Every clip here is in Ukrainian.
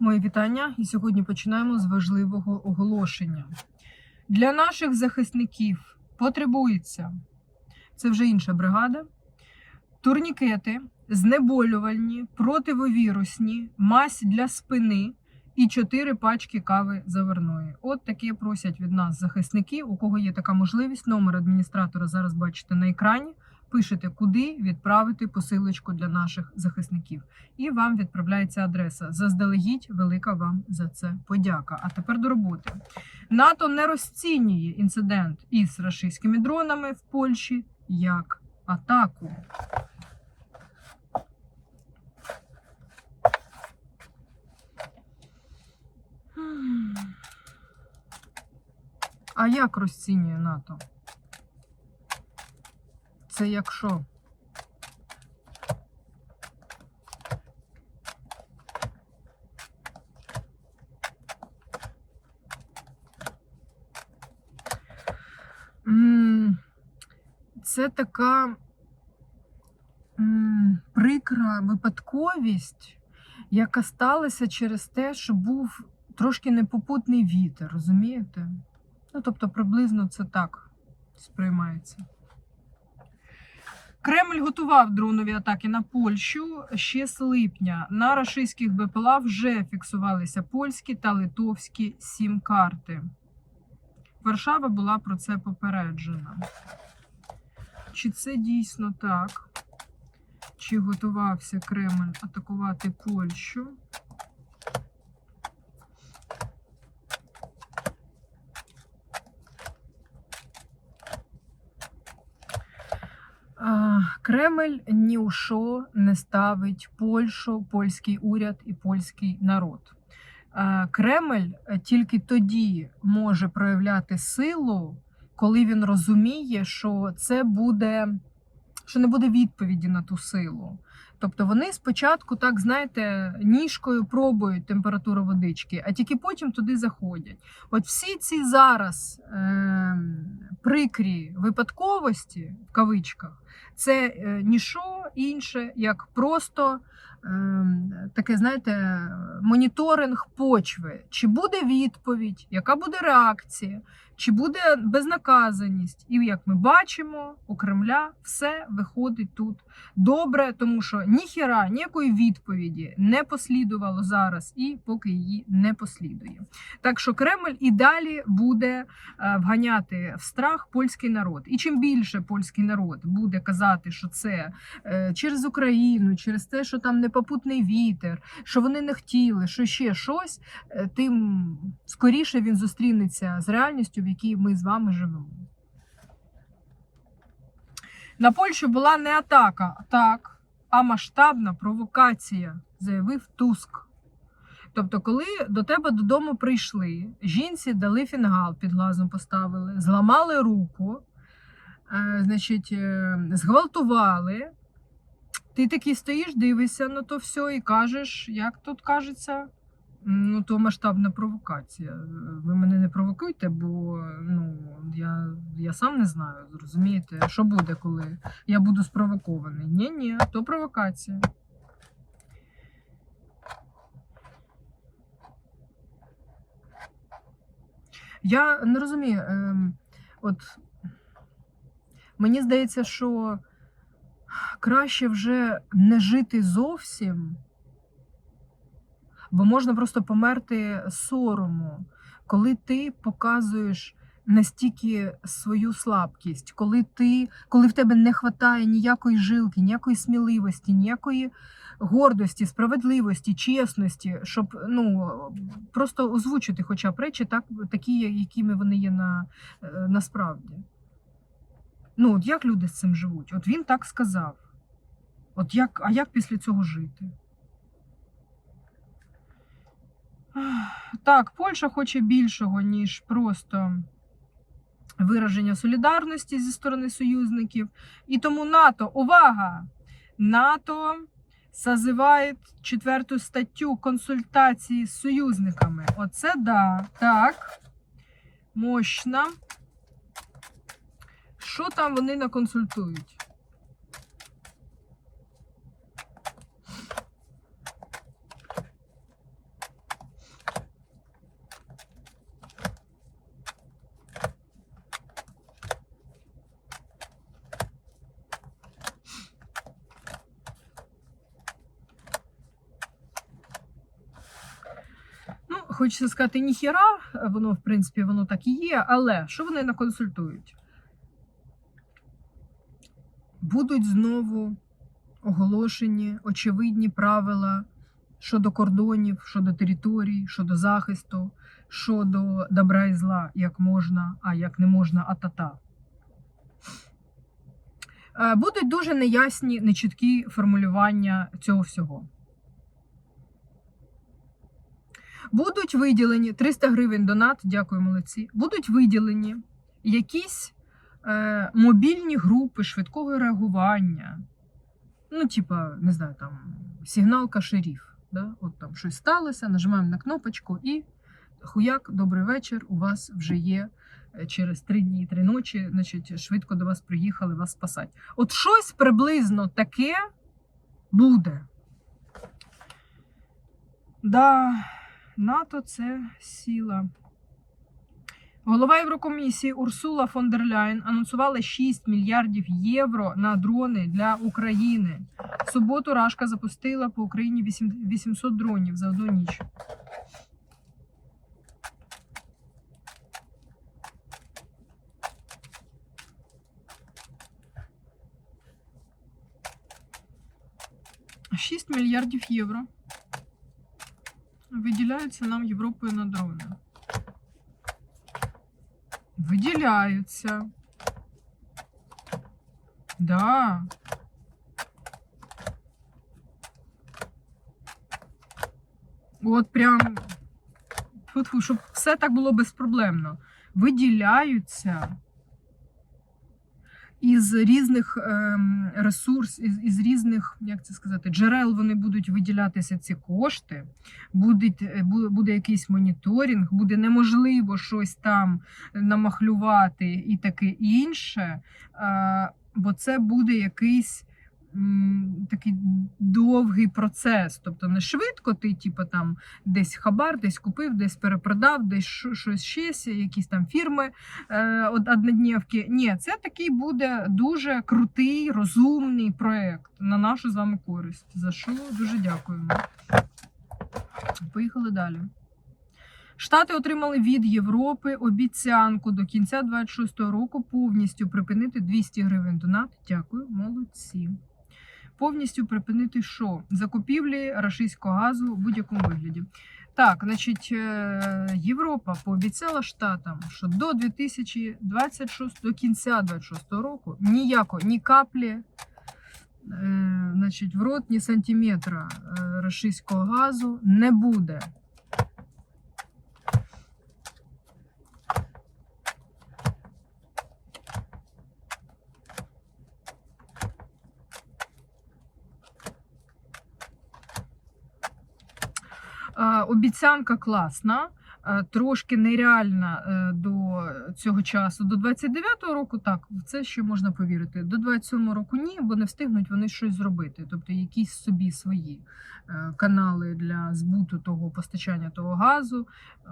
Мої вітання. І сьогодні починаємо з важливого оголошення. Для наших захисників потребується це вже інша бригада. Турнікети, знеболювальні, противовірусні, мазь для спини і 4 пачки кави заварної. От таке просять від нас захисники. У кого є така можливість, номер адміністратора зараз бачите на екрані. Пишете, куди відправити посилочку для наших захисників. І вам відправляється адреса. Заздалегідь велика вам за це подяка. А тепер до роботи. НАТО не розцінює інцидент із рашистськими дронами в Польщі як атаку. А як розцінює НАТО? Це якщо. Це така прикра випадковість, яка сталася через те, що був трошки непопутний вітер, розумієте? Ну, тобто, приблизно це так сприймається. Кремль готував дронові атаки на Польщу ще з липня. На рашистських БПЛА вже фіксувалися польські та литовські сім-карти. Варшава була про це попереджена. Чи це дійсно так? Чи готувався Кремль атакувати Польщу? А, Кремль ні у що не ставить Польщу, польський уряд і польський народ. А, Кремль е, тільки тоді може проявляти силу, коли він розуміє, що це буде, що не буде відповіді на ту силу. Тобто вони спочатку, так знаєте, ніжкою пробують температуру водички, а тільки потім туди заходять. От всі ці зараз е, прикрі випадковості в кавичках, це е, ніщо інше, як просто таке, знаєте, моніторинг почви. Чи буде відповідь, яка буде реакція, чи буде безнаказаність. І як ми бачимо, у Кремля все виходить тут добре, тому що ніхіра ніякої відповіді не послідувало зараз і поки її не послідує. Так що Кремль і далі буде е, вганяти в страх польський народ. І чим більше польський народ буде казати, що це е, через Україну, через те, що там непопутний вітер, що вони не хотіли, що ще щось, е, тим скоріше він зустрінеться з реальністю, в якій ми з вами живемо. На Польщу була не атака, так, а масштабна провокація, заявив Туск. Тобто, коли до тебе додому прийшли, жінці дали фінгал під глазом поставили, зламали руку, е, значить, е, зґвалтували. Ти такий стоїш, дивишся на то все і кажеш, як тут кажеться, ну то масштабна провокація. Ви мене не провокуйте, бо ну, я, я сам не знаю, зрозумієте, що буде, коли я буду спровокований. Ні, ні, то провокація. Я не розумію. Ем, от мені здається, що краще вже не жити зовсім, бо можна просто померти сорому, коли ти показуєш настільки свою слабкість, коли ти, коли в тебе не вистачає ніякої жилки, ніякої сміливості, ніякої гордості, справедливості, чесності, щоб ну просто озвучити хоча б речі, так такі, якими вони є на, е, насправді. Ну, от як люди з цим живуть? От він так сказав. От як, а як після цього жити? Так, Польща хоче більшого, ніж просто вираження солідарності зі сторони союзників. І тому НАТО, увага! НАТО созиває четверту статтю консультації з союзниками. Оце да, так. Мощно що там вони наконсультують. Ну, хочеться сказати, ніхіра, воно, в принципі, воно так і є, але що вони наконсультують? Будуть знову оголошені очевидні правила щодо кордонів, щодо територій, щодо захисту, щодо добра і зла, як можна, а як не можна, а-та-та. Е, Будуть дуже неясні, нечіткі формулювання цього всього. Будуть виділені 300 гривень донат, дякую, молодці. Будуть виділені якісь мобільні групи швидкого реагування. Ну, типа, не знаю, там сигналка шеріф. Да? От там щось сталося, нажимаємо на кнопочку і хуяк, добрий вечір. У вас вже є е, через три дні, три ночі, значить, швидко до вас приїхали вас спасати. От щось приблизно таке буде. Да, НАТО це сила. Голова Єврокомісії Урсула фон дер Ляйн анонсувала 6 мільярдів євро на дрони для України. В суботу Рашка запустила по Україні 800 дронів за одну ніч. Шість мільярдів євро виділяються нам Європою на дрони. Виділяються. Да. От прям, щоб все так було безпроблемно. Виділяються із різних ем, ресурс, із, із різних, як це сказати, джерел вони будуть виділятися ці кошти, будуть, е, буде якийсь моніторинг, буде неможливо щось там намахлювати і таке інше, е, бо це буде якийсь такий довгий процес. Тобто не швидко ти, типу, там десь хабар, десь купив, десь перепродав, десь щось щось, якісь там фірми е, однодневки. Ні, це такий буде дуже крутий, розумний проект на нашу з вами користь. За що дуже дякуємо. Поїхали далі. Штати отримали від Європи обіцянку до кінця 26-го року повністю припинити 200 гривень донат. Дякую, молодці. Повністю припинити що? Закупівлі рашистського газу в будь-якому вигляді. Так, значить, е, Європа пообіцяла штатам, що до 2026, до кінця 26 року ніяко, ні каплі, е, значить, в рот, ні сантиметра е, рашистського газу не буде. Обіцянка класна, е, трошки нереальна е, до цього часу. До 29-го року так, в це ще можна повірити. До 27-го року ні, бо не встигнуть вони щось зробити. Тобто якісь собі свої е, канали для збуту того постачання того газу. Е,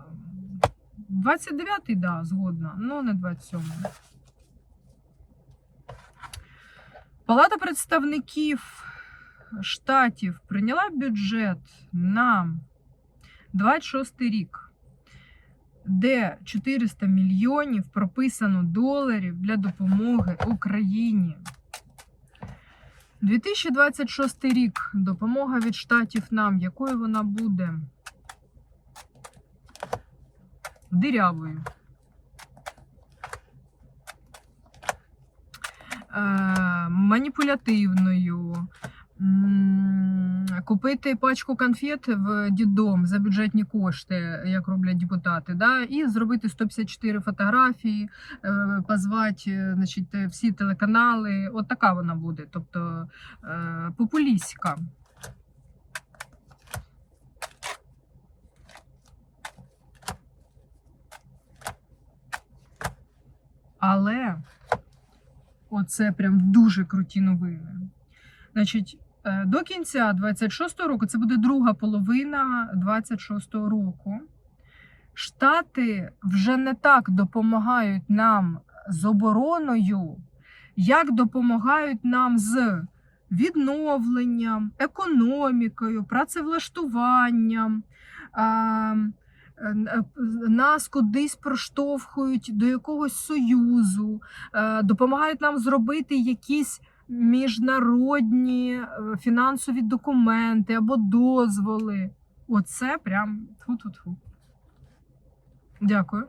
29-й, да, згодна, але не 27-й. Палата представників штатів прийняла бюджет на 26 рік, де 400 мільйонів прописано доларів для допомоги Україні. 2026 рік допомога від штатів нам, якою вона буде? Дирявою. Е, маніпулятивною. Купити пачку конфет в дідом за бюджетні кошти, як роблять депутати, да, і зробити 154 фотографії, е, позвати е, значить, е, всі телеканали. От така вона буде. Тобто популістська. Але оце прям дуже круті новини. Значить, до кінця 26-го року, це буде друга половина 26-го року. Штати вже не так допомагають нам з обороною, як допомагають нам з відновленням, економікою, працевлаштуванням, е, е, нас кудись проштовхують до якогось союзу, е, допомагають нам зробити якісь міжнародні е, фінансові документи або дозволи. Оце прям тфу-тфу-тфу. Дякую.